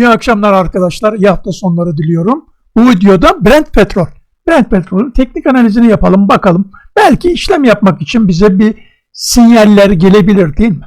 İyi akşamlar arkadaşlar. İyi hafta sonları diliyorum. Bu videoda Brent Petrol. Brent Petrol'ün teknik analizini yapalım bakalım. Belki işlem yapmak için bize bir sinyaller gelebilir değil mi?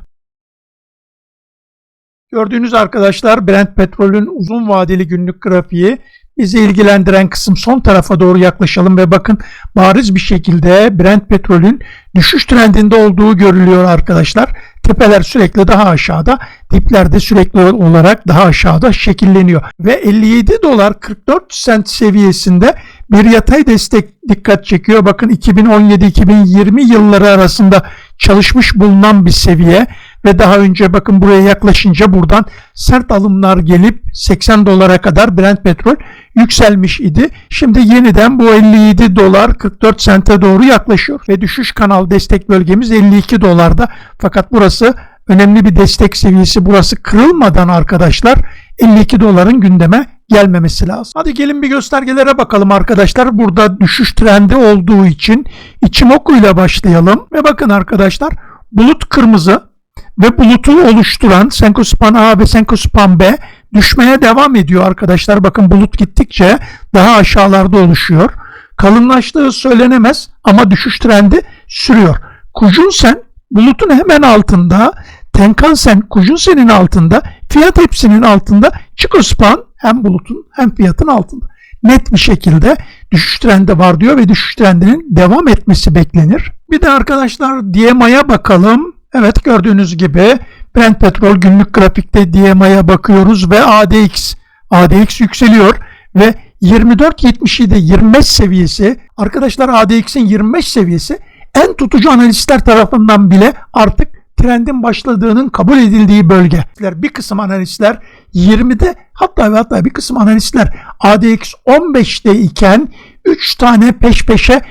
Gördüğünüz arkadaşlar Brent Petrol'ün uzun vadeli günlük grafiği bizi ilgilendiren kısım son tarafa doğru yaklaşalım ve bakın bariz bir şekilde Brent Petrol'ün düşüş trendinde olduğu görülüyor arkadaşlar. Tepeler sürekli daha aşağıda, dipler de sürekli olarak daha aşağıda şekilleniyor. Ve 57 dolar 44 sent seviyesinde bir yatay destek dikkat çekiyor. Bakın 2017-2020 yılları arasında çalışmış bulunan bir seviye ve daha önce bakın buraya yaklaşınca buradan sert alımlar gelip 80 dolara kadar Brent petrol yükselmiş idi. Şimdi yeniden bu 57 dolar 44 sente doğru yaklaşıyor ve düşüş kanal destek bölgemiz 52 dolarda. Fakat burası önemli bir destek seviyesi. Burası kırılmadan arkadaşlar 52 doların gündeme gelmemesi lazım. Hadi gelin bir göstergelere bakalım arkadaşlar. Burada düşüş trendi olduğu için Ichimoku ile başlayalım. Ve bakın arkadaşlar bulut kırmızı ve bulutu oluşturan Senkospan A ve Senkospan B düşmeye devam ediyor arkadaşlar. Bakın bulut gittikçe daha aşağılarda oluşuyor. Kalınlaştığı söylenemez ama düşüş trendi sürüyor. Kujunsen bulutun hemen altında, Tenkan-sen Kujunsen'in altında, fiyat hepsinin altında, Chikospan hem bulutun hem fiyatın altında. Net bir şekilde düşüş trendi var diyor ve düşüş trendinin devam etmesi beklenir. Bir de arkadaşlar DMA'ya bakalım. Evet gördüğünüz gibi Brent petrol günlük grafikte DMA'ya bakıyoruz ve ADX ADX yükseliyor ve 24.77 25 seviyesi arkadaşlar ADX'in 25 seviyesi en tutucu analistler tarafından bile artık trendin başladığının kabul edildiği bölge. Bir kısım analistler 20'de hatta ve hatta bir kısım analistler ADX 15'te iken 3 tane peş peşe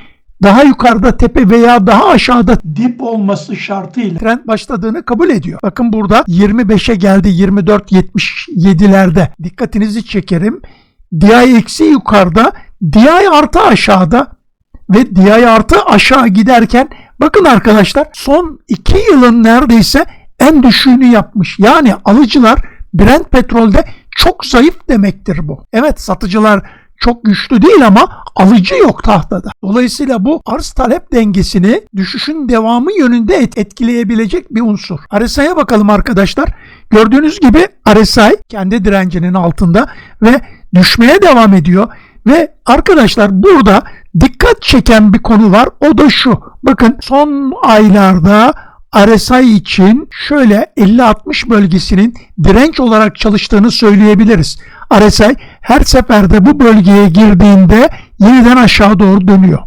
daha yukarıda tepe veya daha aşağıda dip olması şartıyla trend başladığını kabul ediyor. Bakın burada 25'e geldi 24.77'lerde. Dikkatinizi çekerim. DI eksi yukarıda, DI artı aşağıda ve DI artı aşağı giderken bakın arkadaşlar son 2 yılın neredeyse en düşüğünü yapmış. Yani alıcılar Brent petrolde çok zayıf demektir bu. Evet satıcılar çok güçlü değil ama alıcı yok tahtada. Dolayısıyla bu arz talep dengesini düşüşün devamı yönünde et etkileyebilecek bir unsur. RSI'ye bakalım arkadaşlar. Gördüğünüz gibi RSI kendi direncinin altında ve düşmeye devam ediyor. Ve arkadaşlar burada dikkat çeken bir konu var. O da şu. Bakın son aylarda RSI için şöyle 50-60 bölgesinin direnç olarak çalıştığını söyleyebiliriz. RSI her seferde bu bölgeye girdiğinde yeniden aşağı doğru dönüyor.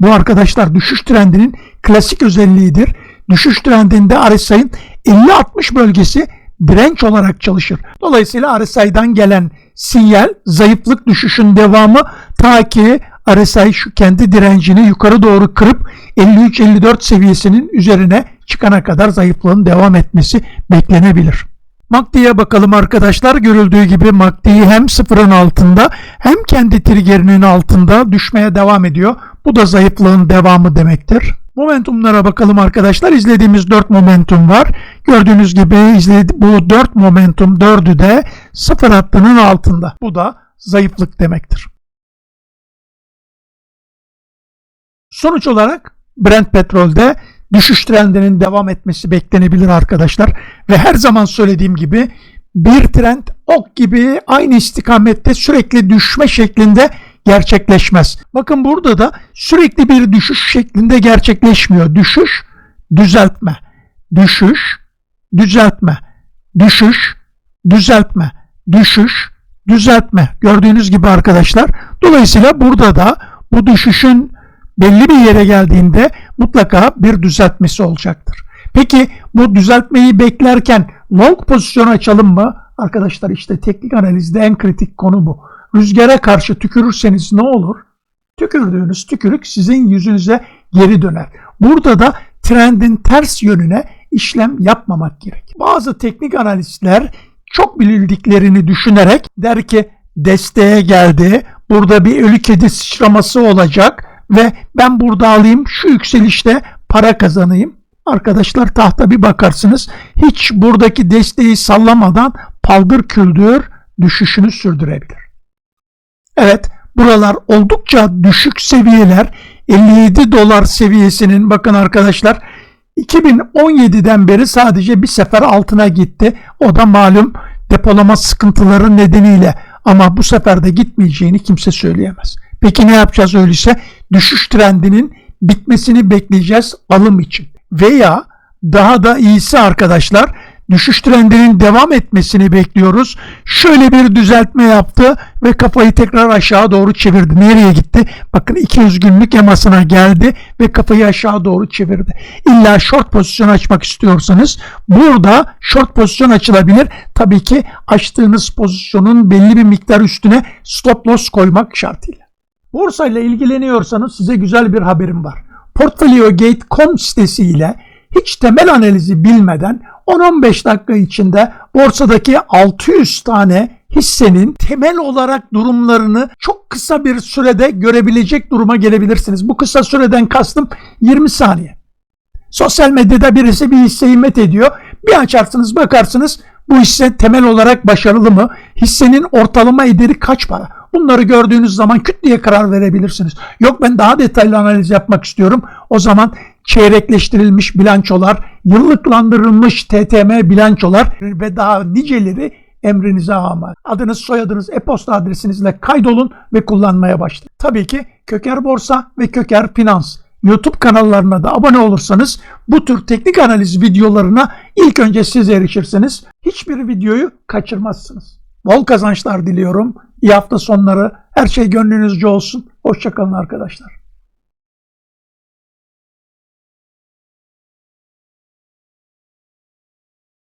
Bu arkadaşlar düşüş trendinin klasik özelliğidir. Düşüş trendinde RSI'nin 50-60 bölgesi direnç olarak çalışır. Dolayısıyla RSI'dan gelen sinyal zayıflık düşüşün devamı ta ki RSI şu kendi direncini yukarı doğru kırıp 53-54 seviyesinin üzerine çıkana kadar zayıflığın devam etmesi beklenebilir. MACD'ye bakalım arkadaşlar. Görüldüğü gibi MACD hem sıfırın altında hem kendi triggerinin altında düşmeye devam ediyor. Bu da zayıflığın devamı demektir. Momentumlara bakalım arkadaşlar. İzlediğimiz 4 momentum var. Gördüğünüz gibi bu 4 momentum 4'ü de sıfır hattının altında. Bu da zayıflık demektir. Sonuç olarak Brent petrolde düşüş trendinin devam etmesi beklenebilir arkadaşlar. Ve her zaman söylediğim gibi bir trend ok gibi aynı istikamette sürekli düşme şeklinde gerçekleşmez. Bakın burada da sürekli bir düşüş şeklinde gerçekleşmiyor. Düşüş, düzeltme. Düşüş, düzeltme. Düşüş, düzeltme. Düşüş, düzeltme. Gördüğünüz gibi arkadaşlar. Dolayısıyla burada da bu düşüşün belli bir yere geldiğinde mutlaka bir düzeltmesi olacaktır. Peki bu düzeltmeyi beklerken long pozisyon açalım mı? Arkadaşlar işte teknik analizde en kritik konu bu. Rüzgara karşı tükürürseniz ne olur? Tükürdüğünüz tükürük sizin yüzünüze geri döner. Burada da trendin ters yönüne işlem yapmamak gerek. Bazı teknik analistler çok bilildiklerini düşünerek der ki desteğe geldi, burada bir ölü kedi sıçraması olacak, ve ben burada alayım şu yükselişte para kazanayım. Arkadaşlar tahta bir bakarsınız hiç buradaki desteği sallamadan paldır küldür düşüşünü sürdürebilir. Evet, buralar oldukça düşük seviyeler. 57 dolar seviyesinin bakın arkadaşlar 2017'den beri sadece bir sefer altına gitti. O da malum depolama sıkıntıları nedeniyle ama bu sefer de gitmeyeceğini kimse söyleyemez. Peki ne yapacağız öyleyse? Düşüş trendinin bitmesini bekleyeceğiz alım için. Veya daha da iyisi arkadaşlar düşüş trendinin devam etmesini bekliyoruz. Şöyle bir düzeltme yaptı ve kafayı tekrar aşağı doğru çevirdi. Nereye gitti? Bakın 200 günlük emasına geldi ve kafayı aşağı doğru çevirdi. İlla short pozisyon açmak istiyorsanız burada short pozisyon açılabilir. Tabii ki açtığınız pozisyonun belli bir miktar üstüne stop loss koymak şartıyla. Borsayla ilgileniyorsanız size güzel bir haberim var. PortfolioGate.com sitesiyle hiç temel analizi bilmeden 10-15 dakika içinde borsadaki 600 tane hissenin temel olarak durumlarını çok kısa bir sürede görebilecek duruma gelebilirsiniz. Bu kısa süreden kastım 20 saniye. Sosyal medyada birisi bir hisseyi met ediyor. Bir açarsınız bakarsınız bu hisse temel olarak başarılı mı? Hissenin ortalama ederi kaç para? Bunları gördüğünüz zaman küt diye karar verebilirsiniz. Yok ben daha detaylı analiz yapmak istiyorum. O zaman çeyrekleştirilmiş bilançolar, yıllıklandırılmış TTM bilançolar ve daha niceleri emrinize amal. Adınız, soyadınız, e-posta adresinizle kaydolun ve kullanmaya başlayın. Tabii ki Köker Borsa ve Köker Finans YouTube kanallarına da abone olursanız bu tür teknik analiz videolarına ilk önce siz erişirsiniz. Hiçbir videoyu kaçırmazsınız. Bol kazançlar diliyorum. İyi hafta sonları. Her şey gönlünüzce olsun. Hoşçakalın arkadaşlar.